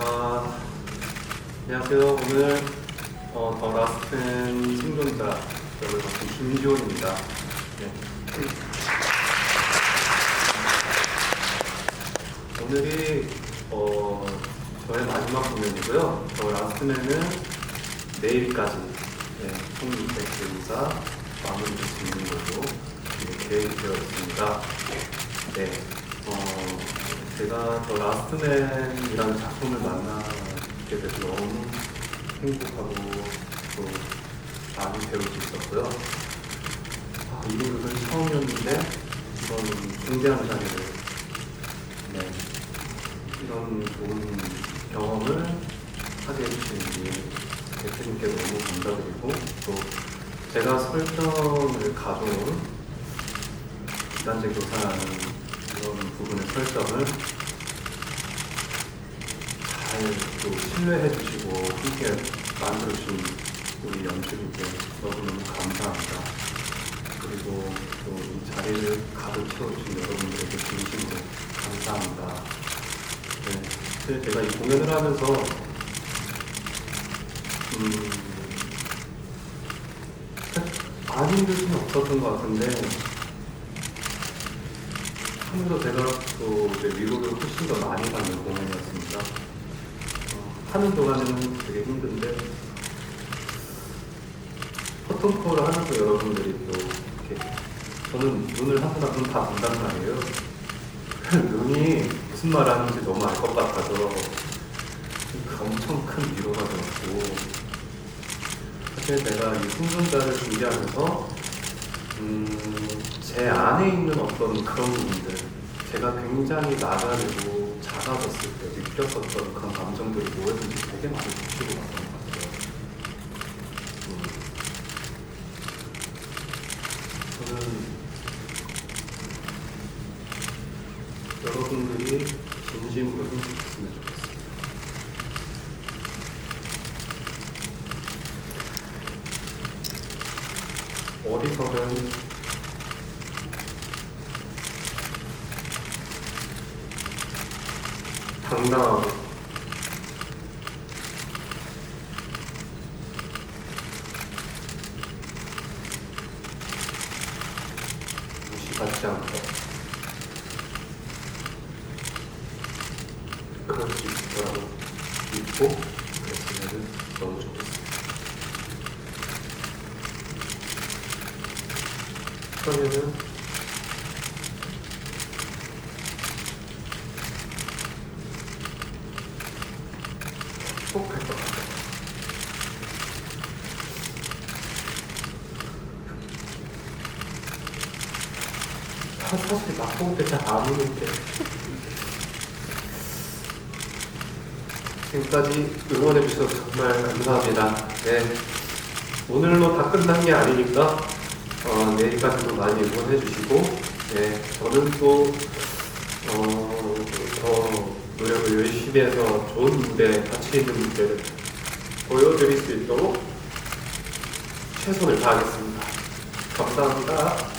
안녕하세요. 오늘 어, 더 라스트 생존자 역을 맡은 김지원입니다. 네. 오늘이 어, 저의 마지막 공연이고요. 더 라스트맨은 내일까지 네, 총 200개의사 마무리를 짓는 걸로 네, 계획이 되어 있습니다. 네, 어, 제가 더 라스트맨이라는 작품을 만나게 돼서 너무 행복하고 또 많이 배울 수 있었고요. 아, 이 곡은 처음이었는데 이런 중대한 자리를 네, 이런 좋은 경험을 하게 해주신 우리 대표님께 너무 감사드리고 또 제가 설정을 가져온 기단제 교사라는 이런 부분의 설정을 잘또 신뢰해 주시고 함께 만들어 준 우리 연출님께 너무너무 감사합니다. 그리고 또 이 자리를 가득 채워주신 여러분들에게 진심으로 감사합니다. 네, 사실 제가 이 공연을 하면서 음, 많이 힘들 수는 없었던 것 같은데 제가 또 이제 위로를 훨씬 더 많이 받는 공연이었습니다. 어, 하는 동안에는 되게 힘든데 커튼 콜을 하면서 여러분들이 또 이렇게 저는 눈을 하거나 눈다 본단 말이에요. 눈이 무슨 말 하는지 너무 알 것 같아서 그 엄청 큰 위로가 되었고 사실 내가 이 생존자를 준비하면서 음, 제 안에 있는 어떤 그런 부분들 제가 굉장히 나가리고 작아졌을 때 느꼈었던 그런 감정들이 뭐였는지 되게 많이 느끼고 갔던 것 같아요. 음, 저는 여러분들이 진심으로 행복했으면 좋겠습니다. 어디서든 당당하고 무시받지 않고 그럴 수 있을 거라고 믿고 그랬으면 너무 좋겠습니다. 그러면은 행복할 것 같아요. 아, 사실 맛볼 때잘안 오는데 지금까지 응원해 주셔서 정말 감사합니다. 네. 오늘로 다 끝난 게 아니니까 어, 내일까지도 많이 응원해 주시고 네, 저는 또 어, 더 노력을 열심히 해서 좋은 무대, 가치 있는 무대를 보여드릴 수 있도록 최선을 다하겠습니다. 감사합니다.